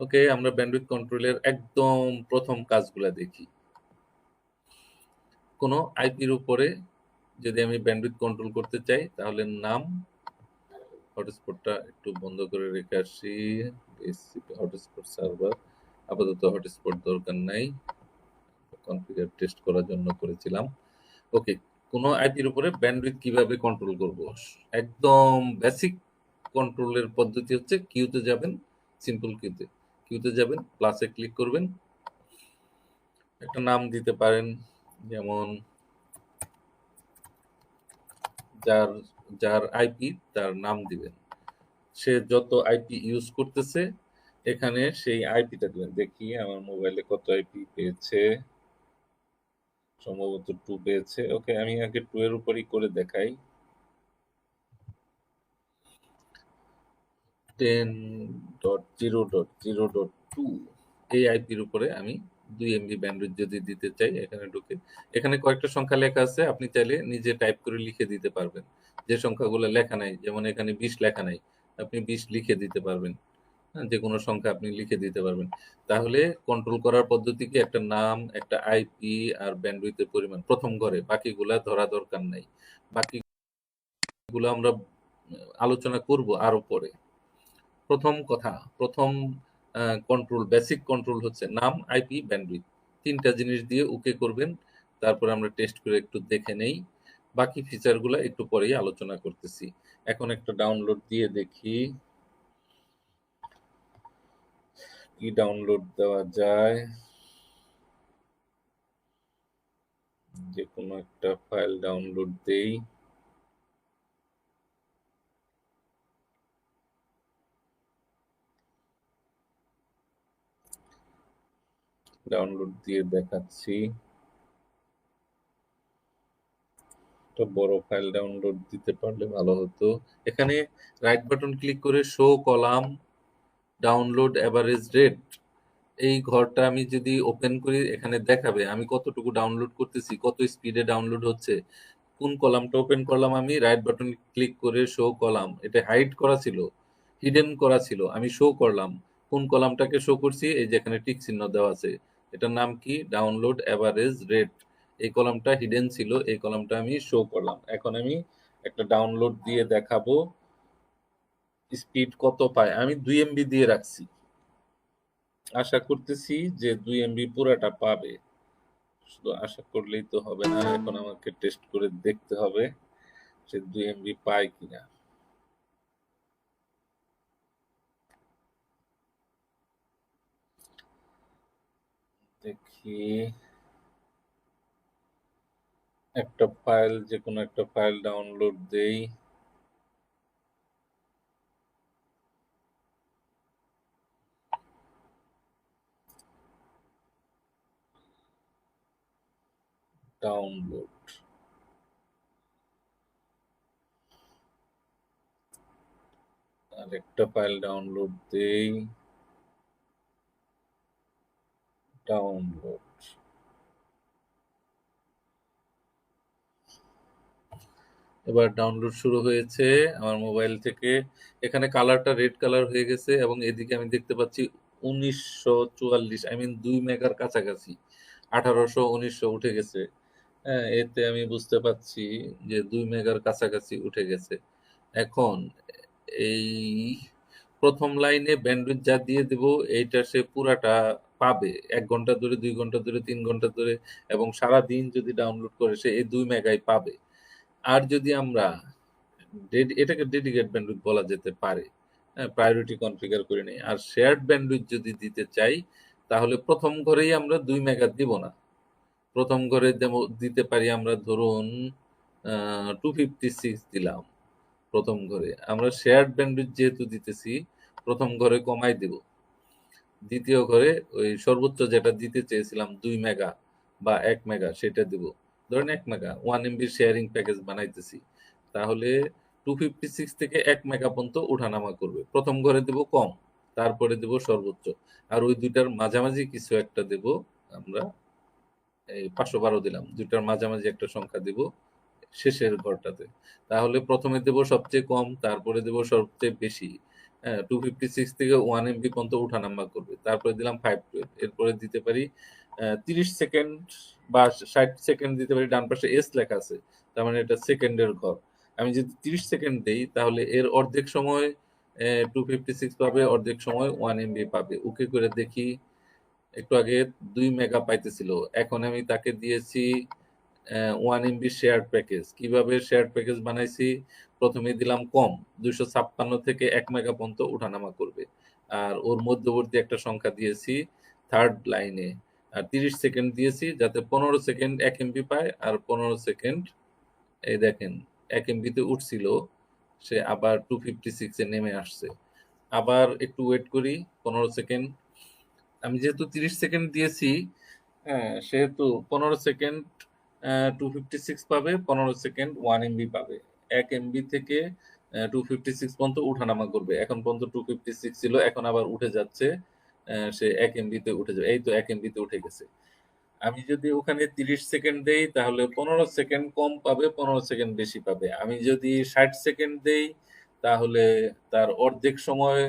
ওকে, আমরা ব্যান্ডউইথ কন্ট্রোলের একদম প্রথম কাজগুলা দেখি। কোনো আইপির উপরে যদি আমি ব্যান্ডউইথ কন্ট্রোল করতে চাই, তাহলে নাম হটস্পটটা একটু বন্ধ করে রেখে আসি। হটস্পট সার্ভার আপাতত হটস্পট দরকার নাই। কনফিগার টেস্ট করার জন্য করেছিলাম। ওকে, কোনো আইপির উপরে ব্যান্ডউইথ কীভাবে কন্ট্রোল করব? একদম বেসিক কন্ট্রোলের পদ্ধতি হচ্ছে কিউতে যাবেন সিম্পল কিউতে কিউতে যাবেন প্লাসে ক্লিক করবেন। একটা নাম দিতে পারেন, যেমন যার যার আইপি তার নাম দিবেন। সে যত আইপি ইউজ করতেছে, এখানে সেই আইপিটা দিবেন। দেখি আমার মোবাইলে কত আইপি পেয়েছে। সম্ভবত টু পেয়েছে। ওকে আমি আগে টু এর উপরই করে দেখাই। Ten dot zero dot zero dot two এই উপরে আমি দুই এমবি ব্যান্ডউইথ যদি দিতে চাই এখানে ঢুকে। এখানে কয়েকটা সংখ্যা লেখা আছে আপনি চাইলে নিজে টাইপ করে লিখে দিতে পারবেন। যে সংখ্যাগুলো লেখা নাই যেমন এখানে বিশ লেখা নাই আপনি বিশ লিখে দিতে পারবেন। হ্যাঁ, যে কোনো সংখ্যা আপনি লিখে দিতে পারবেন। তাহলে কন্ট্রোল করার পদ্ধতি কি? একটা নাম একটা আইপি আর ব্যান্ডউইথের পরিমাণ। প্রথম ঘরে বাকিগুলা ধরা দরকার নাই। বাকিগুলো আমরা আলোচনা করব আরও পরে। প্রথম কথা, প্রথম কন্ট্রোল বেসিক কন্ট্রোল হচ্ছে নাম আইপি ব্যান্ডউইথ তিনটা জিনিস দিয়ে ওকে করবেন, তারপরে আমরা টেস্ট করে একটু দেখে নেই। বাকি ফিচারগুলো একটু পরেই আলোচনা করতেছি। এখন একটা ডাউনলোড দিয়ে দেখি। কি ডাউনলোড দেওয়া যায়? যে কোনো একটা ফাইল ডাউনলোড দেই। ডাউনলোড দিয়ে দেখাচ্ছি। একটা বড় ফাইল ডাউনলোড দিতে পারলে ভালো হতো। এখানে রাইট বাটন ক্লিক করে show column download average rate এই ঘরটা আমি যদি ওপেন করি, এখানে দেখাবে আমি কতটুকু ডাউনলোড করতেছি, কত স্পিডে ডাউনলোড হচ্ছে। কোন কলামটা ওপেন করলাম আমি? রাইট বাটন ক্লিক করে শো কলাম এটা হাইড করা ছিল হিডেন করা ছিল। আমি শো করলাম। কোন কলামটাকে শো করছি? এই যেখানে টিক চিহ্ন দেওয়া আছে। এটার নাম কি? ডাউনলোড অ্যাভারেজ রেট এই কলামটা হিডেন ছিল, এই কলামটা আমি শো করলাম। এখন আমি একটা ডাউনলোড দিয়ে দেখাবো। স্পিড কত পায়? আমি দুই এমবি দিয়ে রাখছি। আশা করতেছি যে দুই এমবি পুরাটা পাবে। শুধু আশা করলেই তো হবে না, এখন আমাকে টেস্ট করে দেখতে হবে সে দুই এমবি পায় কিনা। দেখি একটা ফাইল যে কোনো একটা ফাইল ডাউনলোড দেই। ডাউনলোড আর একটা ফাইল ডাউনলোড দেই। ডাউনলোড এবার ডাউনলোড শুরু হয়েছে আমার মোবাইল থেকে। এখানে কালারটা রেড কালার হয়ে গেছে এবং এদিকে আমি দেখতে পাচ্ছি উনিশশো চুয়াল্লিশ আই মিন দুই মেগার কাছাকাছি। আঠারোশো, উনিশশো উঠে গেছে। হ্যাঁ এতে আমি বুঝতে পাচ্ছি যে দুই মেগার কাছাকাছি উঠে গেছে। এখন এই প্রথম লাইনে ব্যান্ডউইথ যা দিয়ে দেব এইটা সে পুরাটা পাবে। এক ঘণ্টা ধরে, দুই ঘণ্টা ধরে, তিন ঘণ্টা ধরে এবং সারা দিন যদি ডাউনলোড করে সে এই দুই মেগাই পাবে। আর যদি আমরা এটাকে ডেডিকেট ব্যান্ডউইথ বলা যেতে পারে হ্যাঁ প্রায়োরিটি কনফিগার করে নেই। আর শেয়ার্ড ব্যান্ডউইথ যদি দিতে চাই, তাহলে প্রথম ঘরেই আমরা দুই মেগা দিব না। প্রথম ঘরে দিতে পারি আমরা ধরুন টু ফিফটি সিক্স দিলাম প্রথম ঘরে। আমরা শেয়ার্ড ব্যান্ডউইথ যেহেতু দিতেছি, প্রথম ঘরে কমাই দেব। দ্বিতীয় ঘরে ওই সর্বোচ্চ যেটা দিতে চেয়েছিলাম দুই মেগা বা এক মেগা, সেটা দিব। ধরেন এক মেগা ওয়ান এমবির শেয়ারিং প্যাকেজ বানাইতেছি। তাহলে টু ফিফটি সিক্স থেকে এক মেগা পর্যন্ত উঠানামা করবে। প্রথম ঘরে দেব কম, তারপরে দেব সর্বোচ্চ। আর ওই দুইটার মাঝামাঝি কিছু একটা দেব আমরা, এই পাঁচশো বারো দিলাম। দুইটার মাঝামাঝি একটা সংখ্যা দেব শেষের ঘরটাতে। তাহলে প্রথমে দেব সবচেয়ে কম, তারপরে দেব সবচেয়ে বেশি। হ্যাঁ, 256 থেকে 1 এমবি পর্যন্ত উঠানামা করবে। তারপরে দিলাম 512 এরপরে দিতে পারি 30 সেকেন্ড বা 60 সেকেন্ড দিতে পারি ডান পাশে এস লেখা আছে। তার মানে এটা সেকেন্ডের ঘর। আমি যদি 30 সেকেন্ড দেই তাহলে এর অর্ধেক সময় এ 256 পাবে, অর্ধেক সময় 1 এমবি পাবে। ওকে করে দেখি। একটু আগে 2 মেগা পাইতেছিল। এখন আমি তাকে দিয়েছি 1 এমবি শেয়ার্ড প্যাকেজ। কীভাবে শেয়ার্ড প্যাকেজ বানাইছি? প্রথমে দিলাম কম। 256 থেকে এক মেগা পর্যন্ত উঠানামা করবে। আর ওর মধ্যবর্তী একটা সংখ্যা দিয়েছি থার্ড লাইনে। আর 30 সেকেন্ড দিয়েছি যাতে 15 সেকেন্ড 1 এমবি পায় আর 15 সেকেন্ড এই দেখেন 1 এমবিতে উঠছিল। সে আবার টু ফিফটি সিক্সে নেমে আসছে। আবার একটু ওয়েট করি 15 সেকেন্ড। আমি যেহেতু 30 সেকেন্ড দিয়েছি, হ্যাঁ, সেহেতু 15 সেকেন্ড টু ফিফটি সিক্স পাবে, 15 সেকেন্ড 1 এমবি পাবে। 1 এমবি থেকে টু ফিফটি সিক্স পর্যন্ত উঠানামা করবে। এখন পর্যন্ত 256 ছিল, এখন আবার উঠে যাচ্ছে। সে 1 এমবিতে উঠে যাবে। এই তো 1 এমবিতে উঠে গেছে। আমি যদি ওখানে 30 সেকেন্ড দেই তাহলে 15 সেকেন্ড কম পাবে, 15 সেকেন্ড বেশি পাবে। আমি যদি 60 সেকেন্ড দেই তাহলে তার অর্ধেক সময়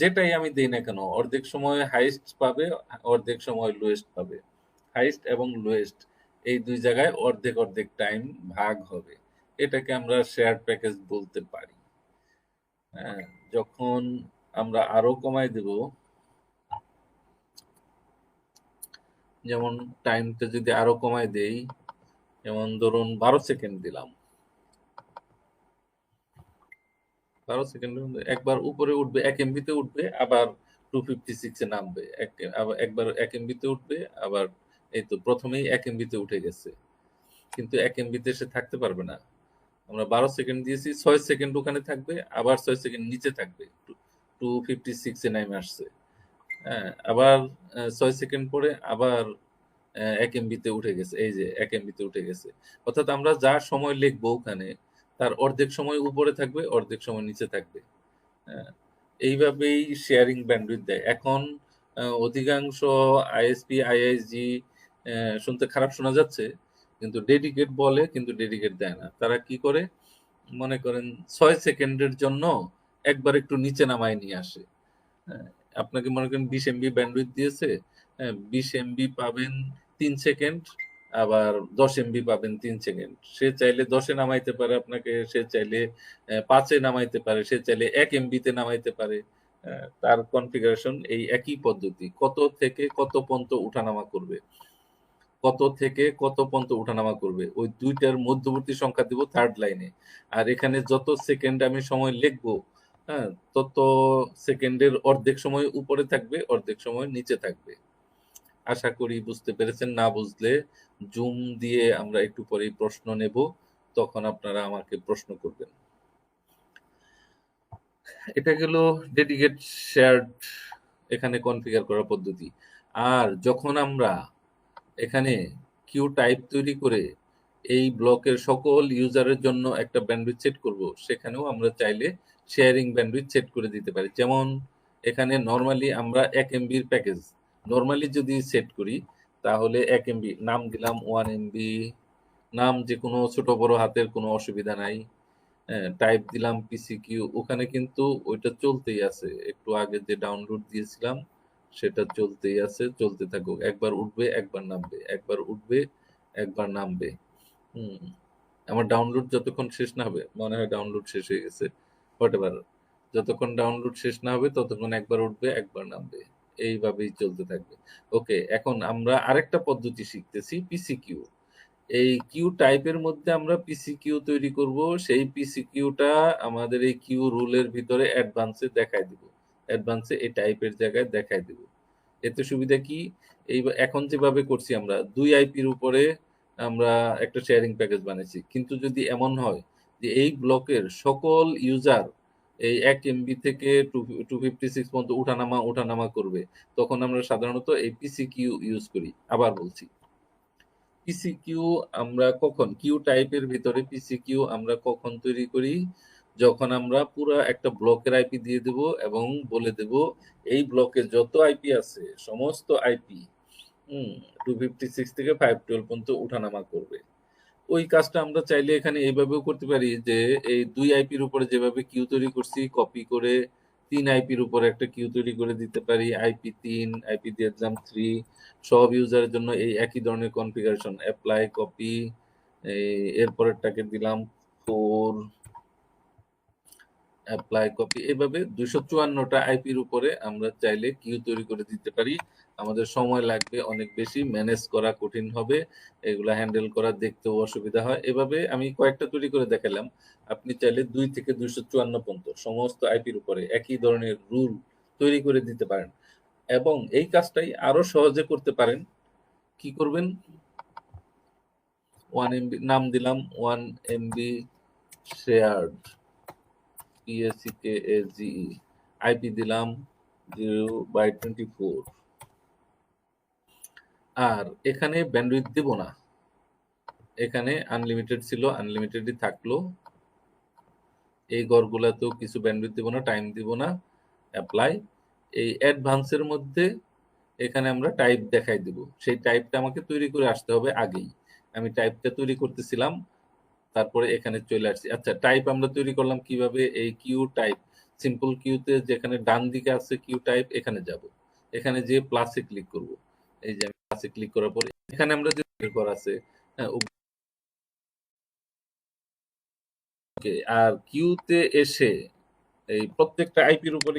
যেটাই আমি দেই না কেন অর্ধেক সময় হাইয়েস্ট পাবে, অর্ধেক সময় লোয়েস্ট পাবে। হাইয়েস্ট এবং লোয়েস্ট এই দুই জায়গায় অর্ধেক, অর্ধেক টাইম ভাগ হবে। এটাকে আমরা শেয়ার প্যাকেজ বলতে পারি। হ্যাঁ, যখন আমরা আরও কমায় দিব যেমন টাইমটা যদি আরও কমায় দেই, যেমন ধরুন 12 সেকেন্ড দিলাম। 12 সেকেন্ডের মধ্যে একবার উপরে উঠবে 1 এমবিতে উঠবে, আবার টু ফিফটি সিক্সে নামবে। এক একবার 1 এমবিতে উঠবে, আবার এই তো ১ম এই 1 এমবিতে উঠে গেছে। কিন্তু 1 এমবিতে সে থাকতে পারবে না। আমরা 12 সেকেন্ড দিয়েছি, ছয় সেকেন্ড ওখানে থাকবে, আবার ছয় সেকেন্ড নিচে থাকবে। টু 256 এ নেমে আসছে। হ্যাঁ, আবার ছয় সেকেন্ড পরে আবার 1 এমবিতে উঠে গেছে। এই যে 1 এমবিতে উঠে গেছে। অর্থাৎ আমরা যা সময় লিখব ওখানে তার অর্ধেক সময় উপরে থাকবে, অর্ধেক সময় নিচে থাকবে। হ্যাঁ, এইভাবেই শেয়ারিং ব্যান্ডউইথ দেয়। এখন অধিকাংশ আইএসপি, আইআইজি শুনতে খারাপ শোনা যাচ্ছে। কিন্তু ডেডিকেট বলে কিন্তু ডেডিকেট দেয় না। তারা কি করে? মনে করেন ছয় সেকেন্ডের জন্য একবার একটু নিচে নামায় নিয়ে আসে। হ্যাঁ, আপনাকে মনে করেন 20 এমবি ব্যান্ডউইথ দিয়েছে। হ্যাঁ, 20 এমবি পাবেন তিন সেকেন্ড, আবার 10 এমবি পাবেন তিন সেকেন্ড। সে চাইলে দশে নামাইতে পারে আপনাকে, সে চাইলে পাঁচে নামাইতে পারে, সে চাইলে 1 এমবিতে নামাইতে পারে। তার কনফিগারেশন এই একই পদ্ধতি। কত থেকে কত পর্যন্ত উঠানামা করবে। কত থেকে কত পর্যন্ত উঠানামা করবে। ওই দুইটার মধ্যবর্তী সংখ্যা দিব থার্ড লাইনে। আর এখানে যত সেকেন্ড আমি সময় লিখব, হ্যাঁ, তত সেকেন্ডের অর্ধেক সময় উপরে থাকবে, অর্ধেক সময় নিচে থাকবে। আশা করি বুঝতে পেরেছেন। না বুঝলে জুম দিয়ে আমরা একটু পরেই প্রশ্ন নেব। তখন আপনারা আমাকে প্রশ্ন করবেন। এটা গেল ডেডিকেট শেয়ার্ড এখানে কনফিগার করার পদ্ধতি। আর যখন আমরা এখানে কিউ টাইপ তৈরি করে এই ব্লকের সকল ইউজারের জন্য একটা ব্যান্ডউইথ সেট করব, সেখানেও আমরা চাইলে শেয়ারিং ব্যান্ডউইথ সেট করে দিতে পারি। যেমন এখানে নরমালি আমরা 1 এমবির প্যাকেজ নরমালি যদি সেট করি তাহলে 1 এমবি নাম দিলাম 1 এমবি, নাম যেকোনো ছোট বড় হাতের কোনো অসুবিধা নাই। হ্যাঁ, টাইপ দিলাম পিসি কিউ ওখানে কিন্তু ওইটা চলতেই আছে। একটু আগে যে ডাউনলোড দিয়েছিলাম সেটা চলতেই আছে, চলতে থাকুক। একবার উঠবে, একবার নামবে, একবার উঠবে, একবার নামবে। হুম, আমার ডাউনলোড যতক্ষণ শেষ না হবে, মনে হয় ডাউনলোড শেষ হয়ে গেছে। হোয়াটএভার যতক্ষণ ডাউনলোড শেষ না হবে ততক্ষণ একবার উঠবে, একবার নামবে। এইভাবেই চলতে থাকবে। ওকে, এখন আমরা আরেকটা পদ্ধতি শিখতেছি পিসি কিউ এই কিউ টাইপের মধ্যে আমরা পিসি কিউ তৈরি করব। সেই পিসি কিউটা আমাদের এই কিউ রুলের ভিতরে অ্যাডভান্সে দেখাই দিব। অ্যাডভান্সে এই টাইপের জায়গায় দেখায় দিব। এতে সুবিধা কি? এই এখন যেভাবে করছি আমরা 2 আইপির উপরে আমরা একটা শেয়ারিং প্যাকেজ বানাইছি। কিন্তু যদি এমন হয় যে এই ব্লকের সকল ইউজার এই 1 এমবি থেকে টু 256 পর্যন্ত উঠানামা, উঠানামা করবে। তখন আমরা সাধারণত এই পিসি কিউ ইউজ করি। আবার বলছি। পিসি কিউ আমরা কখন কিউ টাইপের ভিতরে পিসি কিউ আমরা কখন তৈরি করি? যখন আমরা পুরা একটা ব্লকের আইপি দিয়ে দেব এবং বলে দেব এই ব্লকে যত আইপি আছে সমস্ত আইপি হুম, 256 থেকে 512 পর্যন্ত উঠানামা করবে। ওই কাজটা আমরা চাইলে এখানে এইভাবেও করতে পারি যে এই 2 আইপির উপরে যেভাবে কিউ তৈরি করছি কপি করে তিন আইপির উপরে একটা কিউ তৈরি করে দিতে পারি আইপি তিন আইপি দিয়ে দিলাম থ্রি সব ইউজারের জন্য এই একই ধরনের কনফিগারেশন অ্যাপ্লাই কপি এরপরেরটাকে দিলাম ফোর অ্যাপ্লাই কপি এভাবে দুইশো চুয়ান্নটা আইপির উপরে আমরা চাইলে কিউ তৈরি করে দিতে পারি। আমাদের সময় লাগবে, অনেক বেশি ম্যানেজ করা কঠিন হবে, এগুলা হ্যান্ডেল করা দেখতেও অসুবিধা হয়। এভাবে আমি কয়েকটা তৈরি করে দেখালাম। আপনি চাইলে দুই থেকে দুইশো চুয়ান্ন পর্যন্ত সমস্ত আইপির উপরে একই ধরনের রুল তৈরি করে দিতে পারেন। এবং এই কাজটাই আরও সহজে করতে পারেন। কি করবেন? ওয়ান এমবি নাম দিলাম ওয়ান এমবি শেয়ার্ড পিএসিকেএজিই আইপি দিলাম জিরো বাই টোয়েন্টি আর এখানে ব্যান্ডউইথ দেব না। এখানে আনলিমিটেড ছিল আনলিমিটেডই থাকল। এই ঘরগুলাতেও কিছু ব্যান্ডউইথ দেব না টাইম দিব না অ্যাপ্লাই এই অ্যাডভান্সের মধ্যে এখানে আমরা টাইপ দেখাই দিব। সেই টাইপটা আমাকে তৈরি করে আসতে হবে আগেই। আমি টাইপটা তৈরি করতেছিলাম তারপরে এখানে চলে আসছি। আচ্ছা টাইপ আমরা তৈরি করলাম কীভাবে? এই কিউ টাইপ সিম্পল কিউতে যেখানে ডান দিকে আছে কিউ টাইপ এখানে যাব। এখানে যে প্লাসে ক্লিক করব। এই যে প্লাসে ক্লিক করার পর এখানে আমরা যে করা আছে হ্যাঁ, ওকে আর কিউতে এসে এই প্রত্যেকটা আইপির উপরে